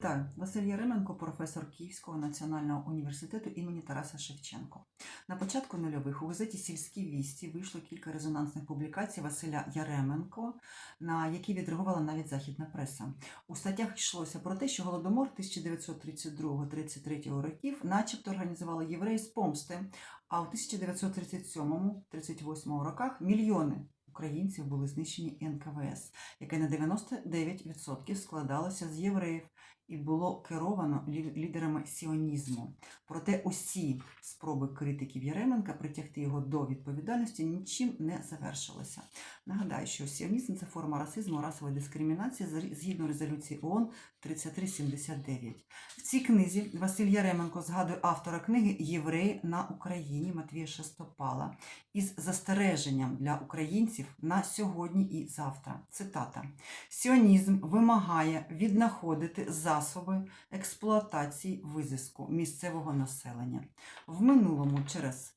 Так, Василь Яременко, професор Київського національного університету імені Тараса Шевченко. На початку нульових у газеті Сільські вісті вийшло кілька резонансних публікацій Василя Яременко, на які відреагувала навіть західна преса. У статтях йшлося про те, що голодомор 1932-33 років, начебто, організували євреї з помсти, а у 1937-38 роках мільйони українців були знищені НКВС, яке на 99% складалося з євреїв і було керовано лідерами сіонізму. Проте усі спроби критиків Яременка притягти його до відповідальності нічим не завершилися. Нагадаю, що сіонізм це форма расизму, расової дискримінації згідно резолюції ООН 3379. В цій книзі Василь Яременко згадує автора книги Євреї на Україні Матвія Шестопала із застереженням для українців на сьогодні і завтра. Цитата: Сіонізм вимагає віднаходити засоби експлуатації визиску місцевого населення. В минулому через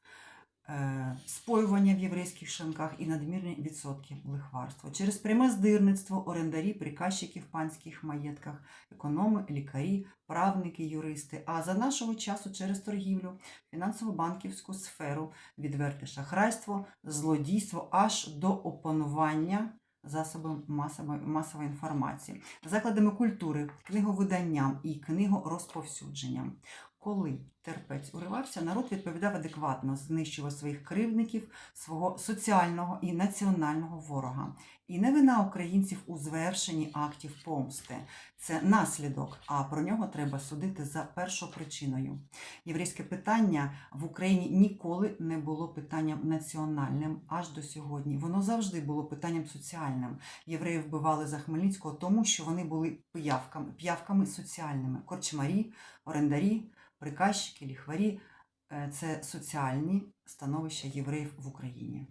е, споювання в єврейських шинках і надмірні відсотки лихварства, через пряме здирництво орендарі, приказчики в панських маєтках, економи, лікарі, правники, юристи, а за нашого часу через торгівлю, фінансово-банківську сферу, відверте шахрайство, злодійство аж до опанування масової, масової інформації, закладами культури, книговиданням і книгорозповсюдженням. Коли терпець уривався, народ відповідав адекватно, знищував своїх кривдників, свого соціального і національного ворога. І не вина українців у звершенні актів помсти. Це наслідок, а про нього треба судити за першопричиною. Єврейське питання в Україні ніколи не було питанням національним аж до сьогодні. Воно завжди було питанням соціальним. Євреї вбивали за Хмельницького, тому що вони були пиявками, п'явками соціальними. Корчмарі, орендарі, приказчики, ліхварі е, це соціальні становища євреїв в Україні.